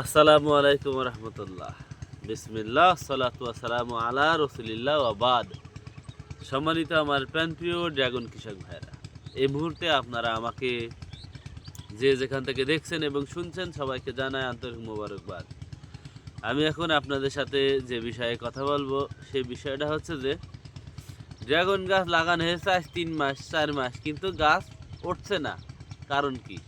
আসসালামু আলাইকুম রহমতুল্লাহ। বিসমিল্লাহ, সালাতু আসসালামু আলা রসুলিল্লাহ আবাদ সম্মানিত আমার প্রাণপ্রিয় ড্রাগন কৃষক ভাইরা এই মুহূর্তে আপনারা আমাকে যে যেখান থেকে দেখছেন এবং শুনছেন সবাইকে জানায় আন্তরিক মোবারকবাদ। আমি এখন আপনাদের সাথে যে বিষয়ে কথা বলব, সেই বিষয়টা হচ্ছে যে, ড্রাগন গাছ লাগানো হয়েছে আজ তিন মাস, চার মাস, কিন্তু গাছ উঠছে না। কারণ কি?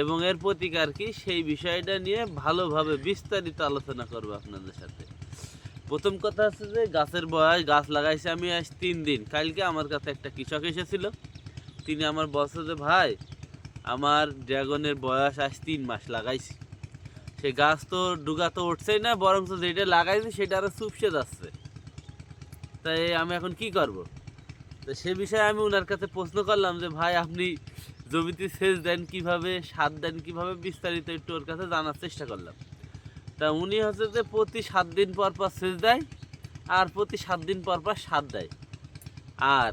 এবং এর প্রতিকার কি? সেই বিষয়টা নিয়ে ভালোভাবে বিস্তারিত আলোচনা করব আপনাদের সাথে। প্রথম কথা হচ্ছে যে, গাছের বয়স, গাছ লাগাইছে আমি আজ তিন দিন। কালকে আমার কাছে একটা কৃষক এসেছিল। তিনি আমার বলছে যে, ভাই, আমার ড্রাগনের বয়স আজ তিন মাস লাগাইছি। সে গাছ তো ডুগা তো উঠছেই না বরং যেটা লাগাইছি সেটা আরও চুপসে যাচ্ছে। তাই আমি এখন কি করব? তো সে বিষয়ে আমি ওনার কাছে প্রশ্ন করলাম যে, ভাই, আপনি জমিতে সেচ দেন কীভাবে, সার দেন কীভাবে বিস্তারিত একটু ওর কাছে জানার চেষ্টা করলাম। তা উনি হচ্ছে যে প্রতি সাত দিন পর পর সেচ দেয়, আর প্রতি সাত দিন পর পর সার দেয়। আর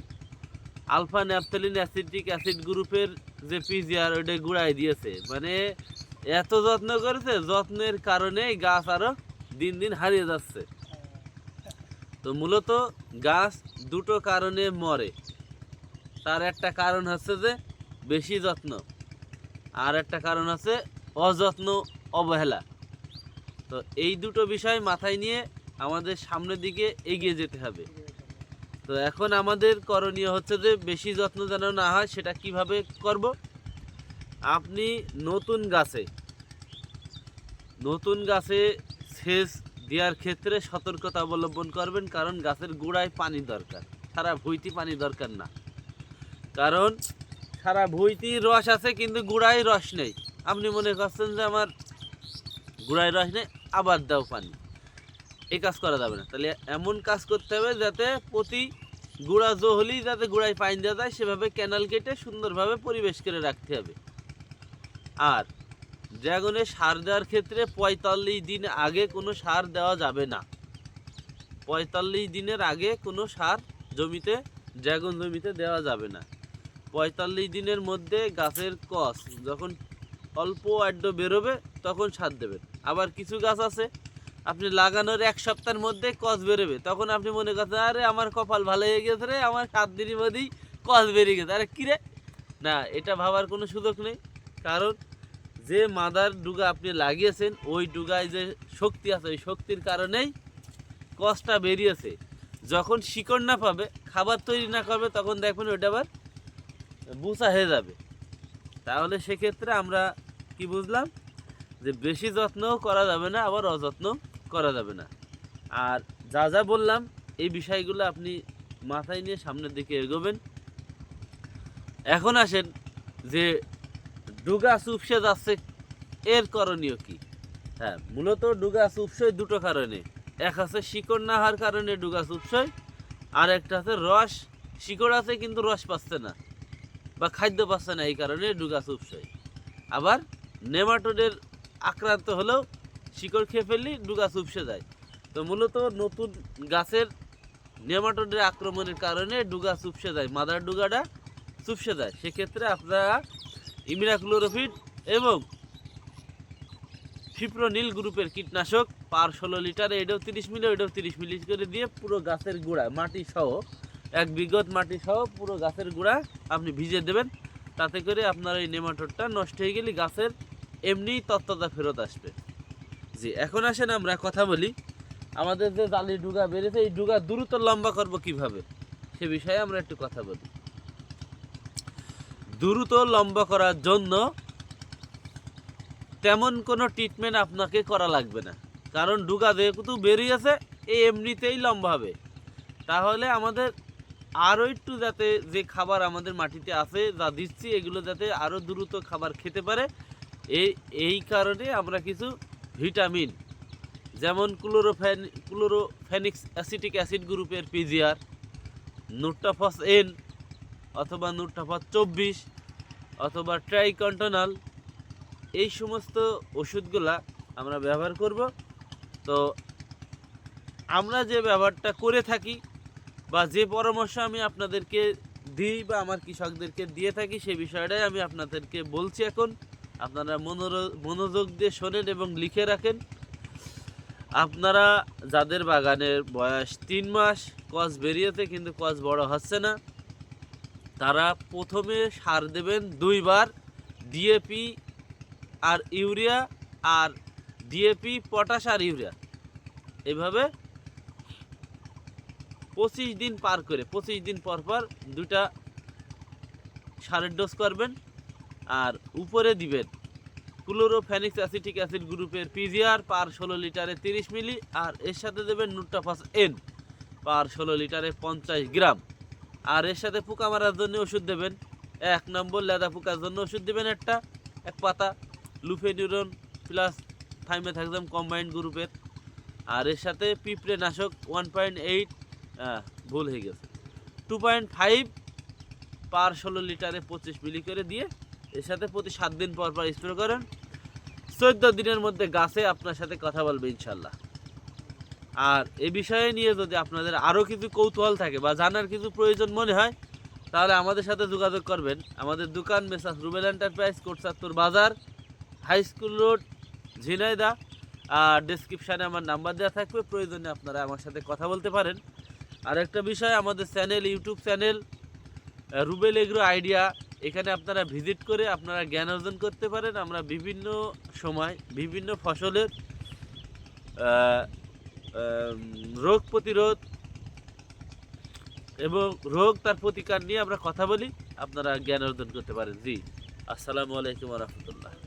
আলফা ন্যাপথলিন অ্যাসিডিক অ্যাসিড গ্রুপের যে পিজিআর ওইটা গুড়াই দিয়েছে। মানে এত যত্ন করেছে, যত্নের কারণে গাছ আরও দিন দিন হারিয়ে যাচ্ছে। তো মূলত গাছ দুটো কারণে মরে। তার একটা কারণ হচ্ছে যে বেশি যত্ন। আর একটা কারণ আছে, অযত্ন, অবহেলা। তো এই দুটো বিষয় মাথায় নিয়ে আমাদের সামনের দিকে এগিয়ে যেতে হবে। তো এখন আমাদের করণীয় হচ্ছে যে, বেশি যত্ন যেন না হয়, সেটা কীভাবে করব? আপনি নতুন গাছে নতুন গাছে সেচ দেওয়ার ক্ষেত্রে সতর্কতা অবলম্বন করবেন, কারণ গাছের গোড়ায় পানি দরকার। সারা ভুইতি পানি দরকার না। কারণ সারা ভুইতি রস আছে, কিন্তু গুড়ায় রস নেই। আপনি মনে করছেন যে আমার গুড়ায় রস নেই, আবার দাও পানি। এই কাজ করা যাবে না। তাহলে এমন কাজ করতে হবে যাতে প্রতি গুড়া জো হলেই যাতে গুড়ায় পানি দেওয়া যায়, সেভাবে ক্যানাল কেটে সুন্দরভাবে পরিবেশ করে রাখতে হবে। আর ড্রাগনে সার দেওয়ার ক্ষেত্রে পঁয়তাল্লিশ দিন আগে কোনো সার দেওয়া যাবে না। পঁয়তাল্লিশ দিনের আগে কোনো সার জমিতে, ড্রাগন জমিতে দেওয়া যাবে না। পঁয়তাল্লিশ দিনের মধ্যে গাছের কস যখন অল্প আড্ড বেরোবে, তখন সার দেবেন আবার কিছু গাছ আছে, আপনি লাগানোর এক সপ্তাহের মধ্যে কস বেরোবে। তখন আপনি মনে করছেন আরে, আমার কপাল ভালো হয়ে গেছে রে, আমার সাত দিনের মধ্যেই কস বেরিয়ে গেছে। আরে কিরে না, এটা ভাবার কোনো সুযোগ নেই। কারণ, যে মাদার ডুগা আপনি লাগিয়েছেন, ওই ডুগায় যে শক্তি আছে, ওই শক্তির কারণেই কসটা বেরিয়েছে। যখন শিকড় না পাবে, খাবার তৈরি না করবে, তখন দেখবেন ওইটা আবার বুসা হয়ে যাবে। তাহলে সেক্ষেত্রে আমরা কি বুঝলাম? যে বেশি যত্নও করা যাবে না, আবার অযত্ন করা যাবে না। আর যা যা বললাম, এই বিষয়গুলো আপনি মাথায় নিয়ে সামনের দিকে এগোবেন। এখন আসেন যে ডুগা চুপসে যাচ্ছে এর করণীয় কি? হ্যাঁ মূলত ডুগা চুপসই দুটো কারণে। এক আছে শিকড় না হওয়ার কারণে ডুগা চুপসই আর একটা আছে রস। শিকড় আছে কিন্তু রস পাচ্ছে না। বা খাদ্য পাচ্ছে না এই কারণে ডুগা চুপসই আবার নেমাটোডের আক্রান্ত হলেও শিকড় খেয়ে ফেললেই ডুগা চুপসে যায় তো মূলত নতুন গাছের নেমাটোডের আক্রমণের কারণে ডুগা চুপসে যায় মাদার ডুগাটা চুপসে যায় সেক্ষেত্রে আপনারা ইমিরাক্লোরোফিট এবং ফিপ্রোনিল গ্রুপের কীটনাশক পার ষোলো লিটারে, এটাও তিরিশ মিলি, ওইটাও তিরিশ মিলি করে দিয়ে পুরো গাছের গোড়া, মাটি সহ এক বিগত মাটি সহ পুরো গাছের গোড়া আপনি ভিজে দেবেন। তাতে করে আপনার এই নেমাটোডটা নষ্ট হয়ে গেলে গাছের এমনিই তত্ত্বতা ফেরত আসবে। জি, এখন আসেন আমরা কথা বলি। আমাদের যে জালি ডুগা বেড়েছে, এই ডুগা দ্রুত লম্বা করব কীভাবে, সে বিষয়ে আমরা একটু কথা বলি। দ্রুত লম্বা করার জন্য তেমন কোনো ট্রিটমেন্ট আপনাকে করা লাগবে না। কারণ ডুগা যেহেতু বেরিয়েছে এই এমনিতেই লম্বা হবে। তাহলে আমাদের আরও একটু যাতে যে খাবার আমাদের মাটিতে আছে যা দিচ্ছি, এগুলো যাতে আরও দ্রুত খাবার খেতে পারে। এই এই কারণে আমরা কিছু ভিটামিন, যেমন ক্লোরোফ্যান ক্লোরোফেনিক্স অ্যাসিটিক অ্যাসিড গ্রুপের পিজিআর নুট্টাফস এন অথবা নুট্টাফস চব্বিশ অথবা ট্রাইকন্টনাল, এই সমস্ত ওষুধগুলা আমরা ব্যবহার করব। তো আমরা যে ব্যবহারটা করে থাকি বা যে পরামর্শ আমি আপনাদেরকে দিই বা আমার কৃষকদেরকে দিয়ে থাকি সেই বিষয়টাই আমি আপনাদেরকে বলছি এখন। আপনারা মনোযোগ দিয়ে শোনেন এবং লিখে রাখেন। আপনারা যাদের বাগানের বয়স তিন মাস, কস বেরিয়েছে কিন্তু কস বড় হচ্ছে না, তারা প্রথমে সার দেবেন দুইবার ডিএপি আর ইউরিয়া আর ডিএপি পটাশ আর ইউরিয়া। এভাবে পঁচিশ দিন পার করে, পঁচিশ দিন পর পর দুটা সারের ডোজ করবেন আর উপরে দিবেন ক্লোরোফ্যানিক্স অ্যাসিটিক অ্যাসিড গ্রুপের পিজিআর পার ষোলো লিটারে তিরিশ মিলি আর এর সাথে দেবেন নুট্টাফাস এন পার ষোলো লিটারে পঞ্চাশ গ্রাম। আর এর সাথে পোকা মারার জন্য ওষুধ দেবেন, এক নম্বর লেদা পোকার জন্য ওষুধ দেবেন একটা, এক পাতা লুফেনিউরন প্লাস থাইমেথাক্সাম কম্বাইন্ড গ্রুপের আর এর সাথে পিঁপড়ে নাশক ওয়ান পয়েন্ট এইট ভুল হয়ে গেছে। টু পয়েন্ট ফাইভ পার ষোলো লিটারে পঁচিশ মিলি করে দিয়ে এর সাথে প্রতি সাত দিন পর পর স্প্রে করেন। চোদ্দ দিনের মধ্যে গাছে আপনার সাথে কথা বলবে ইনশাল্লাহ। আর এ বিষয়ে নিয়ে যদি আপনাদের আরও কিছু কৌতূহল থাকে বা জানার কিছু প্রয়োজন মনে হয়, তাহলে আমাদের সাথে যোগাযোগ করবেন। আমাদের দোকান মেসাস রুবেল এন্টারপ্রাইজ, কোটসাত্তর বাজার, হাই স্কুল রোড ঝিনাইদা আর ডিসক্রিপশানে আমার নাম্বার দেওয়া থাকবে। প্রয়োজনে আপনারা আমার সাথে কথা বলতে পারেন। আর একটা বিষয়, আমাদের channel, YouTube channel Rubel agro idea. এখানে আপনারা ভিজিট করে আপনারা জ্ঞান অর্জন করতে পারেন। আমরা বিভিন্ন সময় বিভিন্ন ফসলের রোগ প্রতিরোধ এবং রোগ তার প্রতিকার নিয়ে আমরা কথা বলি। আপনারা জ্ঞান অর্জন করতে পারেন। জি, আসসালামু আলাইকুম রহমতুল্লাহ।